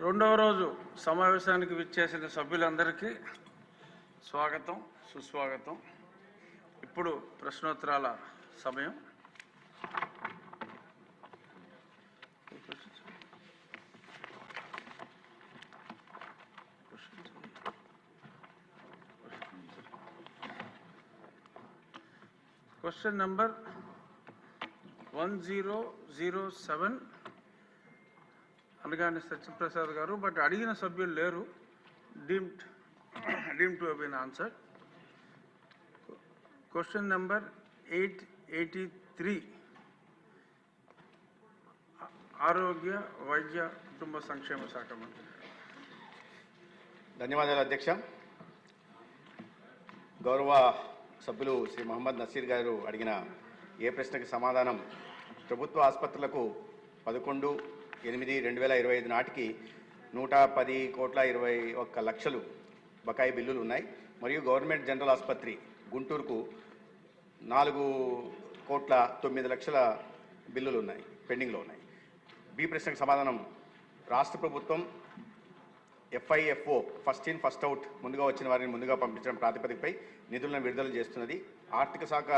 రెండవ రోజు సమావేశానికి విచ్చేసిన సభ్యులందరికీ స్వాగతం సుస్వాగతం. ఇప్పుడు ప్రశ్నోత్తరాల సమయం. Question number one zero zero seven అనగానే సత్యప్రసాద్ గారు బట్ అడిగిన సభ్యులు లేరు. Deemed deem to been answer question number eight eighty three. ఆరోగ్య వైద్య కుటుంబ సంక్షేమ శాఖ మంత్రి. ధన్యవాదాలు అధ్యక్ష. గౌరవ సభ్యులు శ్రీ మహమ్మద్ నసీర్ గారు అడిగిన ఏ ప్రశ్నకి సమాధానం? ప్రభుత్వ ఆసుపత్రులకు పదకొండు ఎనిమిది రెండు వేల ఇరవై ఐదు నాటికి నూట పది కోట్ల ఇరవై ఒక్క లక్షలు బకాయి బిల్లులు ఉన్నాయి. మరియు గవర్నమెంట్ జనరల్ ఆసుపత్రి గుంటూరుకు నాలుగు కోట్ల తొమ్మిది లక్షల బిల్లులు ఉన్నాయి పెండింగ్లో ఉన్నాయి. బి ప్రశ్నకు సమాధానం. రాష్ట్ర ప్రభుత్వం FIFO first in first out ముందుగా వచ్చిన వారిని ముందుగా పంపించడం ప్రాతిపదికపై నిధులను విడుదల చేస్తున్నది. ఆర్థిక శాఖ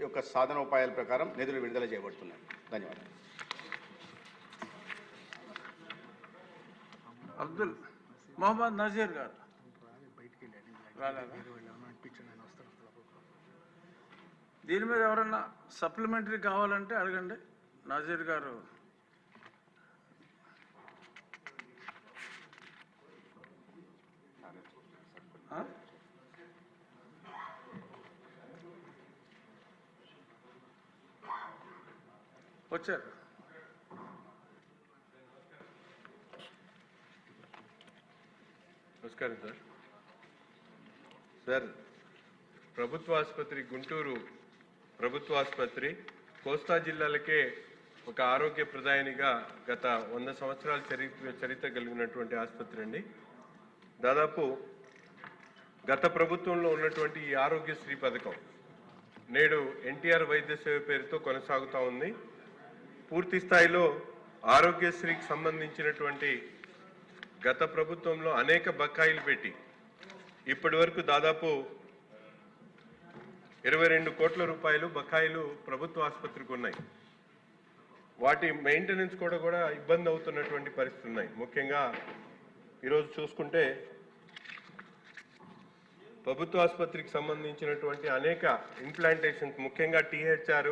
యొక్క సాధన ఉపాయాల ప్రకారం నిధులు విడుదల చేయబడుతున్నాయి. ధన్యవాదాలు. అబ్దుల్ మొహమ్మద్ నజీర్ గారు. దీని మీద ఎవరన్నా సప్లిమెంటరీ కావాలంటే అడగండి. నజీర్ గారు. వచ్చారు. నమస్కారం సార్. సార్ ప్రభుత్వ ఆసుపత్రి గుంటూరు ప్రభుత్వ ఆసుపత్రి కోస్తా జిల్లాలకే ఒక ఆరోగ్య ప్రదాయనిగా గత వంద సంవత్సరాల చరిత్ర చరిత్ర కలిగినటువంటి ఆసుపత్రి అండి. దాదాపు గత ప్రభుత్వంలో ఉన్నటువంటి ఈ ఆరోగ్యశ్రీ పథకం నేడు ఎన్టీఆర్ వైద్య సేవ పేరుతో కొనసాగుతూ ఉంది. పూర్తి స్థాయిలో ఆరోగ్యశ్రీకి సంబంధించినటువంటి గత ప్రభుత్వంలో అనేక బకాయిలు పెట్టి ఇప్పటి వరకు దాదాపు ఇరవై రెండు కోట్ల రూపాయలు బకాయిలు ప్రభుత్వ ఆసుపత్రికి ఉన్నాయి. వాటి మెయింటెనెన్స్ కూడా కూడా ఇబ్బంది అవుతున్నటువంటి పరిస్థితులు ఉన్నాయి. ముఖ్యంగా ఈరోజు చూసుకుంటే ప్రభుత్వ ఆసుపత్రికి సంబంధించినటువంటి అనేక ఇంప్లాంటేషన్స్ ముఖ్యంగా టీహెచ్ఆర్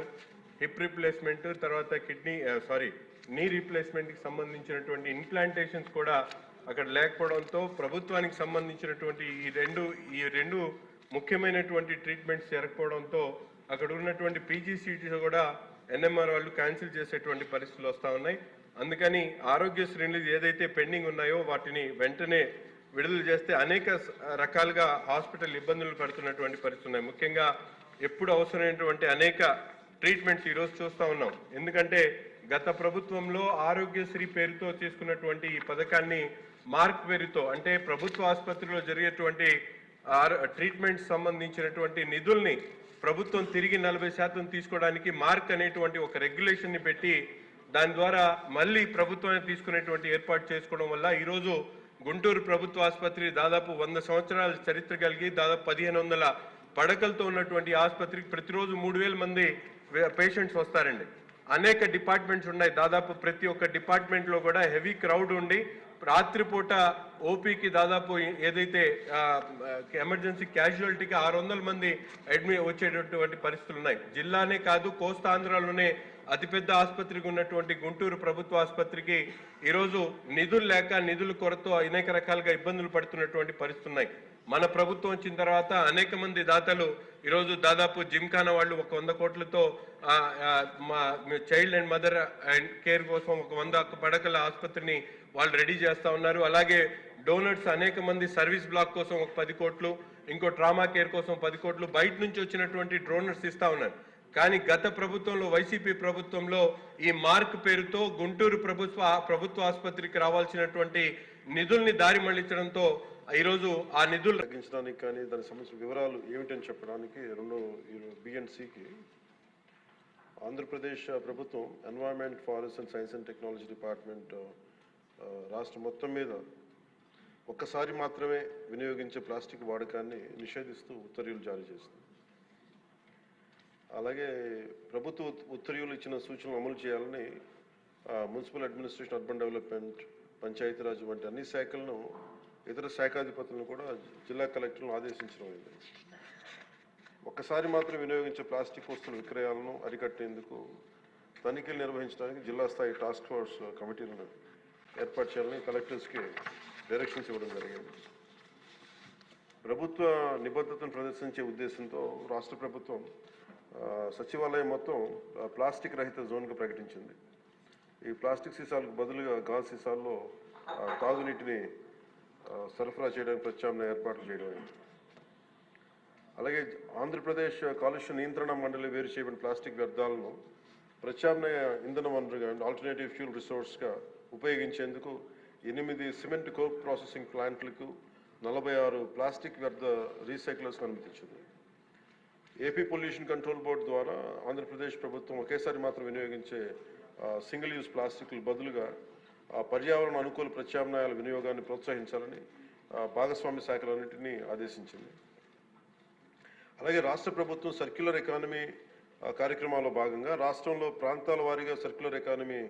హిప్ రీప్లేస్మెంట్ తర్వాత కిడ్నీ సారీ నీ రీప్లేస్మెంట్కి సంబంధించినటువంటి ఇంప్లాంటేషన్స్ కూడా అక్కడ లేకపోవడంతో ప్రభుత్వానికి సంబంధించినటువంటి ఈ రెండు ఈ రెండు ముఖ్యమైనటువంటి ట్రీట్మెంట్స్ జరగకపోవడంతో అక్కడ ఉన్నటువంటి పీజీసీటీస్ కూడా ఎన్ఎంఆర్ వాళ్ళు క్యాన్సిల్ చేసేటువంటి పరిస్థితులు వస్తూ ఉన్నాయి. అందుకని ఆరోగ్యశ్రేణులు ఏదైతే పెండింగ్ ఉన్నాయో వాటిని వెంటనే విడుదల చేస్తే అనేక రకాలుగా హాస్పిటల్ ఇబ్బందులు పడుతున్నటువంటి పరిస్థితులు ఉన్నాయి. ముఖ్యంగా ఎప్పుడు అవసరమైనటువంటి అనేక ట్రీట్మెంట్స్ ఈరోజు చూస్తూ ఉన్నాం. ఎందుకంటే గత ప్రభుత్వంలో ఆరోగ్యశ్రీ పేరుతో తీసుకున్నటువంటి ఈ పథకాన్ని మార్క్ వెరితో అంటే ప్రభుత్వ ఆసుపత్రిలో జరిగేటువంటి ట్రీట్మెంట్ సంబంధించినటువంటి నిధుల్ని ప్రభుత్వం తిరిగి నలభై శాతం తీసుకోవడానికి మార్క్ అనేటువంటి ఒక రెగ్యులేషన్ని పెట్టి దాని ద్వారా మళ్ళీ ప్రభుత్వాన్ని తీసుకునేటువంటి ఏర్పాటు చేసుకోవడం వల్ల ఈరోజు గుంటూరు ప్రభుత్వ ఆసుపత్రి దాదాపు వంద సంవత్సరాల చరిత్ర కలిగి దాదాపు పదిహేను వందల పడకలతో ఉన్నటువంటి ఆసుపత్రికి ప్రతిరోజు మూడు వేల మంది పేషెంట్స్ వస్తారండి. అనేక డిపార్ట్మెంట్స్ ఉన్నాయి. దాదాపు ప్రతి ఒక్క డిపార్ట్మెంట్లో కూడా హెవీ క్రౌడ్ ఉండి రాత్రిపూట ఓపీకి దాదాపు ఏదైతే ఎమర్జెన్సీ క్యాజువాలిటీకి ఆరు వందల మంది అడ్మి వచ్చేటటువంటి పరిస్థితులు ఉన్నాయి. జిల్లానే కాదు కోస్తాంధ్రలోనే అతిపెద్ద ఆసుపత్రికి ఉన్నటువంటి గుంటూరు ప్రభుత్వ ఆసుపత్రికి ఈరోజు నిధులు లేక నిధుల కొరత అనేక రకాలుగా ఇబ్బందులు పడుతున్నటువంటి పరిస్థితులు ఉన్నాయి. మన ప్రభుత్వం వచ్చిన తర్వాత అనేక మంది దాతలు ఈరోజు దాదాపు జిమ్ఖానా వాళ్ళు ఒక వంద కోట్లతో మా child and mother and care కోసం ఒక వంద పడకల ఆసుపత్రిని వాళ్ళు రెడీ చేస్తూ ఉన్నారు. అలాగే డోనర్స్ అనేక మంది సర్వీస్ బ్లాక్ కోసం ఒక పది కోట్లు ఇంకో ట్రామా కేర్ కోసం పది కోట్లు బయట నుంచి వచ్చినటువంటి డోనర్స్ ఇస్తూ ఉన్నారు. కానీ గత ప్రభుత్వంలో వైసీపీ ప్రభుత్వంలో ఈ మార్క్ పేరుతో గుంటూరు ప్రభుత్వ ప్రభుత్వ ఆసుపత్రికి రావాల్సినటువంటి నిధుల్ని దారి మళ్ళించడంతో ఈరోజు ఆ నిధులు తగ్గించడానికి కానీ దానికి సంబంధించిన వివరాలు ఏమిటని చెప్పడానికి రెండో బిఎన్సికి ఆంధ్రప్రదేశ్ ప్రభుత్వం environment forest and science and technology department రాష్ట్రం మొత్తం మీద ఒక్కసారి మాత్రమే వినియోగించే ప్లాస్టిక్ వాడకాన్ని నిషేధిస్తూ ఉత్తర్వులు జారీ చేస్తుంది అలాగే ప్రభుత్వ ఉత్తర్వులు ఇచ్చిన సూచనలు అమలు చేయాలని municipal administration urban development Panchayat Raj వంటి అన్ని శాఖలను ఇతర శాఖాధిపతులను కూడా జిల్లా కలెక్టర్లను ఆదేశించడం అయింది. ఒక్కసారి మాత్రం వినియోగించే ప్లాస్టిక్ వస్తువుల విక్రయాలను అరికట్టేందుకు తనిఖీలు నిర్వహించడానికి జిల్లా స్థాయి టాస్క్ ఫోర్స్ కమిటీలను ఏర్పాటు చేయాలని కలెక్టర్స్కి డైరెక్షన్స్ ఇవ్వడం జరిగింది. ప్రభుత్వ నిబద్ధతను ప్రదర్శించే ఉద్దేశంతో రాష్ట్ర ప్రభుత్వం సచివాలయం మొత్తం ప్లాస్టిక్ రహిత జోన్గా ప్రకటించింది. ఈ ప్లాస్టిక్ సీసాలకు బదులుగా గాజు సీసాల్లో తాగునీటిని సరఫరా చేయడానికి ప్రత్యామ్నాయ ఏర్పాట్లు చేయడం అలాగే ఆంధ్రప్రదేశ్ కాలుష్య నియంత్రణ మండలి వేరు చేయబడిన ప్లాస్టిక్ వ్యర్థాలను ప్రత్యామ్నాయ ఇంధన వనరుగా ఆల్టర్నేటివ్ ఫ్యూల్ రిసోర్స్గా ఉపయోగించేందుకు ఎనిమిది సిమెంట్ కోక్ ప్రాసెసింగ్ ప్లాంట్లకు నలభై ఆరు ప్లాస్టిక్ వ్యర్థ రీసైక్లర్స్కి అనుమతించింది. ఏపీ పొల్యూషన్ కంట్రోల్ బోర్డు ద్వారా ఆంధ్రప్రదేశ్ ప్రభుత్వం ఒకేసారి మాత్రం వినియోగించే సింగిల్ యూజ్ ప్లాస్టిక్లు బదులుగా పర్యావరణ అనుకూల ప్రత్యామ్నాయాల వినియోగాన్ని ప్రోత్సహించాలని భాగస్వామ్య శాఖలన్నింటినీ ఆదేశించింది. అలాగే రాష్ట్ర ప్రభుత్వం సర్క్యులర్ ఎకానమీ కార్యక్రమాల్లో భాగంగా రాష్ట్రంలో ప్రాంతాల వారీగా సర్క్యులర్ ఎకానమీ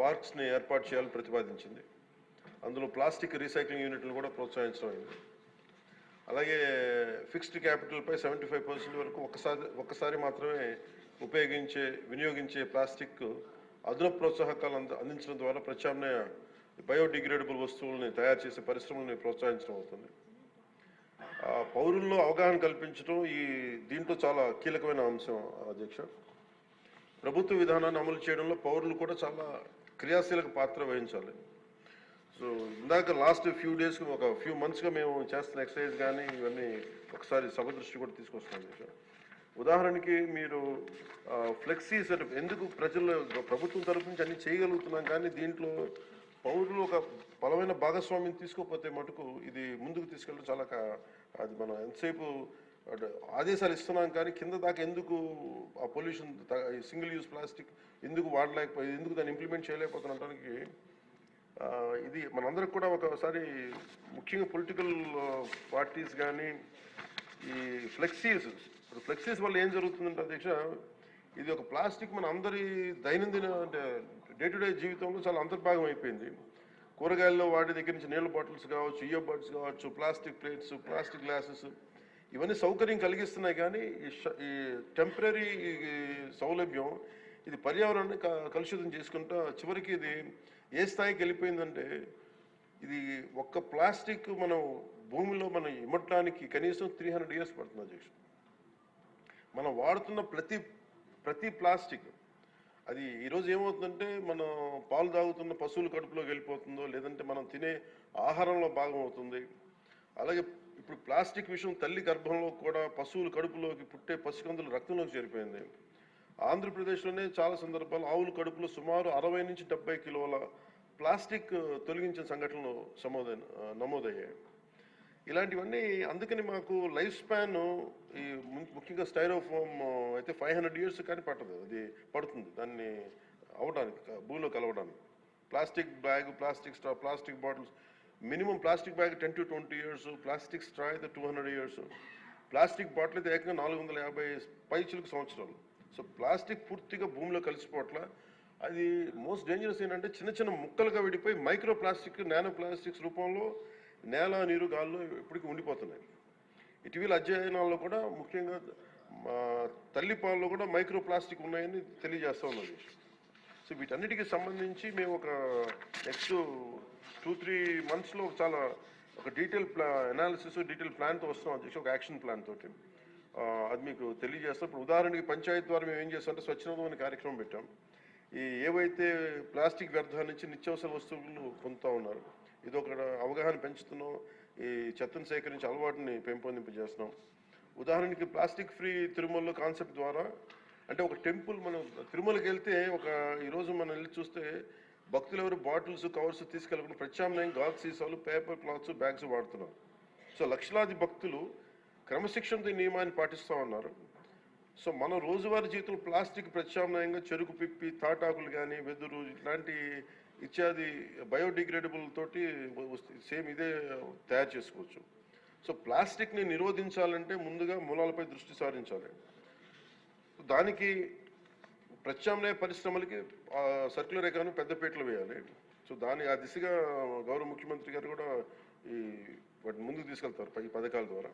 పార్క్స్ని ఏర్పాటు చేయాలని ప్రతిపాదించింది. అందులో ప్లాస్టిక్ రీసైక్లింగ్ యూనిట్లు కూడా ప్రోత్సహించడం అలాగే ఫిక్స్డ్ క్యాపిటల్పై సెవెంటీ ఫైవ్ పర్సెంట్ వరకు ఒకసారి ఒక్కసారి మాత్రమే ఉపయోగించే వినియోగించే ప్లాస్టిక్ అదనపు ప్రోత్సాహకాలు అంద అందించడం ద్వారా ప్రత్యామ్నాయ బయోడిగ్రేడబుల్ వస్తువుల్ని తయారు చేసే పరిశ్రమల్ని ప్రోత్సహించడం అవుతుంది. ఆ, పౌరుల్లో అవగాహన కల్పించడం ఈ దీంట్లో చాలా కీలకమైన అంశం అధ్యక్ష. ప్రభుత్వ విధానాన్ని అమలు చేయడంలో పౌరులు కూడా చాలా క్రియాశీలక పాత్ర వహించాలి. సో ఇందాక లాస్ట్ ఫ్యూ డేస్ ఒక ఫ్యూ మంత్స్గా మేము చేస్తున్న ఎక్సర్సైజ్ కానీ ఇవన్నీ ఒకసారి సభ దృష్టి కూడా తీసుకొస్తాం అధ్యక్ష. ఉదాహరణకి మీరు ఫ్లెక్సీస్ సెటప్ ఎందుకు ప్రజలు ప్రభుత్వం తరపు నుంచి అన్ని చేయగలుగుతున్నాం కానీ దీంట్లో పౌరులు ఒక బలమైన భాగస్వామ్యం తీసుకోకపోతే మటుకు ఇది ముందుకు తీసుకెళ్ళడం చాలా అది మనం ఎంతసేపు ఆదేశాలు ఇస్తున్నాం కానీ కింద దాకా ఎందుకు ఆ పొల్యూషన్ సింగిల్ యూజ్ ప్లాస్టిక్ ఎందుకు వాడలేకపోయి ఎందుకు దాన్ని ఇంప్లిమెంట్ చేయలేకపోతున్నటానికి ఇది మనందరికి కూడా ఒకసారి ముఖ్యంగా పొలిటికల్ పార్టీస్ కానీ ఈ ఫ్లెక్సీస్ ఇప్పుడు ఫ్లెక్సీస్ వల్ల ఏం జరుగుతుందంటే అధ్యక్ష ఇది ఒక ప్లాస్టిక్ మన అందరి దైనందిన అంటే డే టు డే జీవితంలో చాలా అంతర్భాగం అయిపోయింది. కూరగాయల్లో వాటి దగ్గర నుంచి నీళ్ళ బాటిల్స్ కావచ్చు ఇయర్ బాటిల్స్ కావచ్చు ప్లాస్టిక్ ప్లేట్స్ ప్లాస్టిక్ గ్లాసెస్ ఇవన్నీ సౌకర్యం కలిగిస్తున్నాయి కానీ ఈ ఈ టెంపరీ సౌలభ్యం ఇది పర్యావరణాన్ని కలుషితం చేసుకుంటా చివరికి ఇది ఏ స్థాయికి వెళ్ళిపోయిందంటే ఇది ఒక్క ప్లాస్టిక్ మనం భూమిలో మనం ఇమ్మటానికి కనీసం త్రీ హండ్రెడ్ ఇయర్స్ పడుతుంది అధ్యక్షుడు మనం వాడుతున్న ప్రతి ప్రతి ప్లాస్టిక్ అది ఈరోజు ఏమవుతుందంటే మనం పాలు తాగుతున్న పశువుల కడుపులోకి వెళ్ళిపోతుందో లేదంటే మనం తినే ఆహారంలో భాగం అవుతుంది. అలాగే ఇప్పుడు ప్లాస్టిక్ విషయం తల్లి గర్భంలో కూడా పశువుల కడుపులోకి పుట్టే పసికందులు రక్తంలోకి చేరిపోయింది. ఆంధ్రప్రదేశ్లోనే చాలా సందర్భాలు ఆవుల కడుపులో సుమారు అరవై నుంచి డెబ్బై కిలోల ప్లాస్టిక్ తొలగించిన సంఘటనలు సమోదైన నమోదయ్యాయి. ఇలాంటివన్నీ అందుకని మాకు లైఫ్ స్పాన్ ఈ ము- ముఖ్యంగా స్టైరోఫోమ్ అయితే ఫైవ్ హండ్రెడ్ ఇయర్స్ కానీ పట్టదు. అది పడుతుంది. దాన్ని అవడానికి భూమిలో కలవడానికి. Plastic bag plastic straw plastic bottles minimum plastic bag ten to twenty years plastic straw అయితే two hundred years. Plastic bottle అయితే ఏకంగా నాలుగు వందల యాభై పైచులకు సంవత్సరాలు. సో ప్లాస్టిక్ పూర్తిగా భూమిలో కలిసిపోవట్ల అది మోస్ట్ డేంజరస్ ఏంటంటే చిన్న చిన్న ముక్కలుగా విడిపోయి మైక్రో ప్లాస్టిక్ నానో ప్లాస్టిక్స్ రూపంలో నేల నీరు గాల్లో ఇప్పటికీ ఉండిపోతున్నాయి. ఇటీవల అధ్యయనాల్లో కూడా ముఖ్యంగా మా తల్లి పాలలో కూడా మైక్రో ప్లాస్టిక్ ఉన్నాయని తెలియజేస్తూ ఉన్నది. సో వీటన్నిటికి సంబంధించి మేము ఒక నెక్స్ట్ టూ త్రీ మంత్స్లో చాలా ఒక డీటెయిల్ ప్లా అనాలిసిస్ డీటెయిల్ ప్లాన్తో వస్తున్నాం అధ్యక్ష ఒక యాక్షన్ ప్లాన్ తోటి. అది మీకు తెలియజేస్తాం. ఇప్పుడు ఉదాహరణకి పంచాయత్ ద్వారా మేము ఏం చేస్తామంటే స్వచ్ఛందం అనే కార్యక్రమం పెట్టాం. ఈ ఏవైతే ప్లాస్టిక్ వ్యర్థాల నుంచి నిత్యావసర వస్తువులు పొందుతూ ఉన్నారు ఇది ఒక అవగాహన పెంచుతున్నాం. ఈ చెత్తను సేకరించి అలవాటుని పెంపొందింపజేస్తున్నాం. ఉదాహరణకి ప్లాస్టిక్ ఫ్రీ తిరుమలలో కాన్సెప్ట్ ద్వారా అంటే ఒక టెంపుల్ మనం తిరుమలకి వెళ్తే ఒక ఈరోజు మనం వెళ్ళి చూస్తే భక్తులు ఎవరు బాటిల్స్ కవర్స్ తీసుకెళ్ళకుండా ప్రత్యామ్నాయం గాజు సీసాలు పేపర్ క్లాత్స్ బ్యాగ్స్ వాడుతున్నారు. సో లక్షలాది భక్తులు క్రమశిక్షణతో నియమాన్ని పాటిస్తూ ఉన్నారు. సో మన రోజువారీ జీవితంలో ప్లాస్టిక్ ప్రత్యామ్నాయంగా చెరుకు పిప్పి తాటాకులు కానీ వెదురు ఇట్లాంటి ఇత్యాది బయోడిగ్రేడబుల్ తోటి సేమ్ ఇదే తయారు చేసుకోవచ్చు. సో ప్లాస్టిక్ని నిరోధించాలంటే ముందుగా మూలాలపై దృష్టి సారించాలి. దానికి ప్రత్యామ్నాయ పరిశ్రమలకి సర్క్యులర్ ఎకానమీ పెద్దపీటలు వేయాలి. సో దాని ఆ దిశగా గౌరవ ముఖ్యమంత్రి గారు కూడా ఈ వాటిని ముందుకు తీసుకెళ్తారు ఈ పథకాల ద్వారా.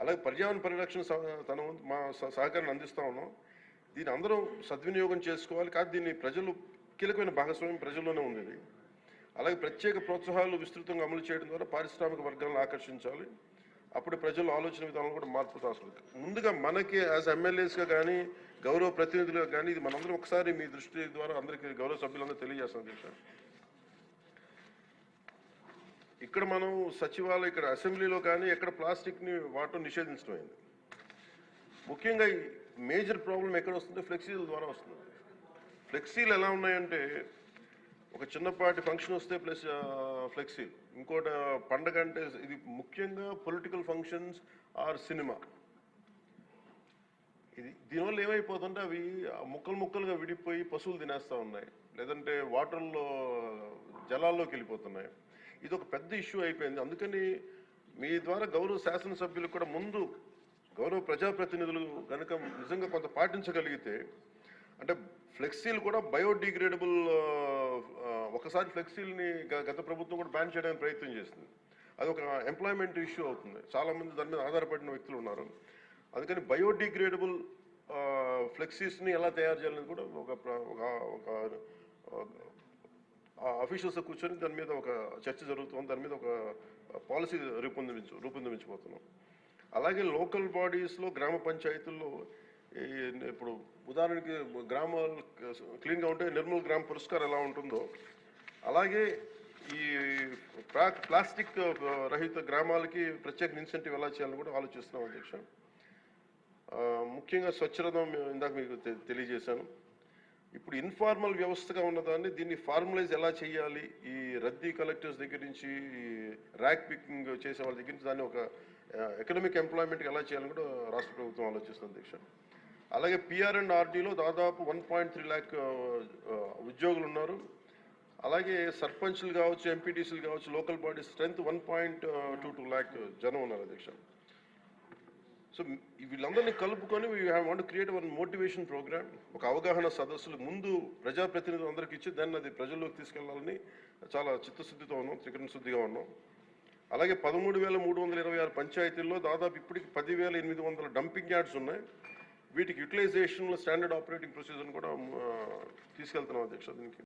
అలాగే పర్యావరణ పరిరక్షణ సహ- తన మా సహకారాన్ని అందిస్తూ ఉన్నాం. దీన్ని అందరం సద్వినియోగం చేసుకోవాలి. కాదు దీన్ని ప్రజలు కీలకమైన భాగస్వామ్యం ప్రజల్లోనే ఉంది అలాగే ప్రత్యేక ప్రోత్సాహాలు విస్తృతంగా అమలు చేయడం ద్వారా పారిశ్రామిక వర్గాలను ఆకర్షించాలి. అప్పుడు ప్రజల ఆలోచన విధానం కూడా మార్పు రాస్తుంది ముందుగా మనకి యాజ్ ఎమ్మెల్యేస్గా కానీ గౌరవ ప్రతినిధులుగా కానీ ఇది మనందరం ఒకసారి మీ దృష్టి ద్వారా అందరికీ గౌరవ సభ్యులందరూ తెలియజేస్తాం అధ్యక్ష. ఇక్కడ మనం సచివాలయం ఇక్కడ అసెంబ్లీలో కానీ ఎక్కడ ప్లాస్టిక్ని వాడటం నిషేధించడం అయింది ముఖ్యంగా ఈ మేజర్ ప్రాబ్లం ఎక్కడ వస్తుంది ఫ్లెక్సిబుల్ ద్వారా వస్తుంది. ఫ్లెక్సీలు ఎలా ఉన్నాయంటే ఒక చిన్నపాటి ఫంక్షన్ వస్తే ప్లస్ ఫ్లెక్సీ ఇంకోటి పండగ అంటే ఇది ముఖ్యంగా పొలిటికల్ ఫంక్షన్స్ ఆర్ సినిమా ఇది దీనివల్ల ఏమైపోతుంటే అవి ముక్కలు ముక్కలుగా విడిపోయి పశువులు తినేస్తూ ఉన్నాయి. లేదంటే వాటర్లో జలాల్లోకి వెళ్ళిపోతున్నాయి. ఇది ఒక పెద్ద ఇష్యూ అయిపోయింది. అందుకని మీ ద్వారా గౌరవ శాసనసభ్యులు కూడా ముందు గౌరవ ప్రజాప్రతినిధులు కనుక నిజంగా కొంత పాటించగలిగితే అంటే ఫ్లెక్సీలు కూడా బయోడిగ్రేడబుల్ ఒకసారి ఫ్లెక్సీల్ని గత ప్రభుత్వం కూడా బ్యాన్ చేయడానికి ప్రయత్నం చేసింది. అది ఒక ఎంప్లాయ్మెంట్ ఇష్యూ అవుతుంది. చాలా మంది దాని మీద ఆధారపడిన వ్యక్తులు ఉన్నారు. అందుకని బయోడిగ్రేడబుల్ ఫ్లెక్సీస్ని ఎలా తయారు చేయాలని కూడా ఒక ఒక ఒక అఫీషియల్స్ కూర్చొని దాని మీద ఒక చర్చ జరుగుతుంది. దాని మీద ఒక పాలసీ రూపొందించు రూపొందించబోతున్నాం. అలాగే లోకల్ బాడీస్లో గ్రామ పంచాయతీల్లో ఇప్పుడు ఉదాహరణకి గ్రామాలు క్లీన్గా ఉంటే నిర్మల్ గ్రామ పురస్కారం ఎలా ఉంటుందో అలాగే ఈ ప్లా- ప్లాస్టిక్ రహిత గ్రామాలకి ప్రత్యేక ఇన్సెంటివ్ ఎలా చేయాలని కూడా ఆలోచిస్తున్నాం అధ్యక్ష. ముఖ్యంగా స్వచ్ఛరథం ఇందాక మీకు తెలియజేశాను. ఇప్పుడు ఇన్ఫార్మల్ వ్యవస్థగా ఉన్నదాన్ని దీన్ని ఫార్మలైజ్ ఎలా చేయాలి? ఈ రద్దీ కలెక్టర్స్ దగ్గర నుంచి ఈ ర్యాక్ పికింగ్ చేసే వాళ్ళ దగ్గర నుంచి దాన్ని ఒక ఎకనామిక్ ఎంప్లాయ్మెంట్కి ఎలా చేయాలని కూడా రాష్ట్ర ప్రభుత్వం ఆలోచిస్తుంది అధ్యక్ష. అలాగే పిఆర్ అండ్ ఆర్డీలో దాదాపు వన్ పాయింట్ త్రీ ల్యాక్ ఉద్యోగులు ఉన్నారు అలాగే సర్పంచ్లు కావచ్చు ఎంపీటీసీలు కావచ్చు local body strength one point two two lakh జనం ఉన్నారు అధ్యక్ష. సో వీళ్ళందరినీ కలుపుకొని we have want create one motivation programme ఒక అవగాహన సదస్సులు ముందు ప్రజాప్రతినిధులు అందరికి ఇచ్చి దాన్ని అది ప్రజల్లోకి తీసుకెళ్ళాలని చాలా చిత్తశుద్ధితో ఉన్నాం త్రికరణ శుద్ధిగా ఉన్నాం. అలాగే పదమూడు వేల మూడు వందల ఇరవై ఆరు పంచాయతీల్లో దాదాపు ఇప్పటికి పదివేల ఎనిమిది వందల డంపింగ్ యార్డ్స్ ఉన్నాయి. వీటికి యూటిలైజేషన్ స్టాండర్డ్ ఆపరేటింగ్ ప్రొసీజర్ కూడా తీసుకెళ్తున్నాం అధ్యక్ష దీనికి.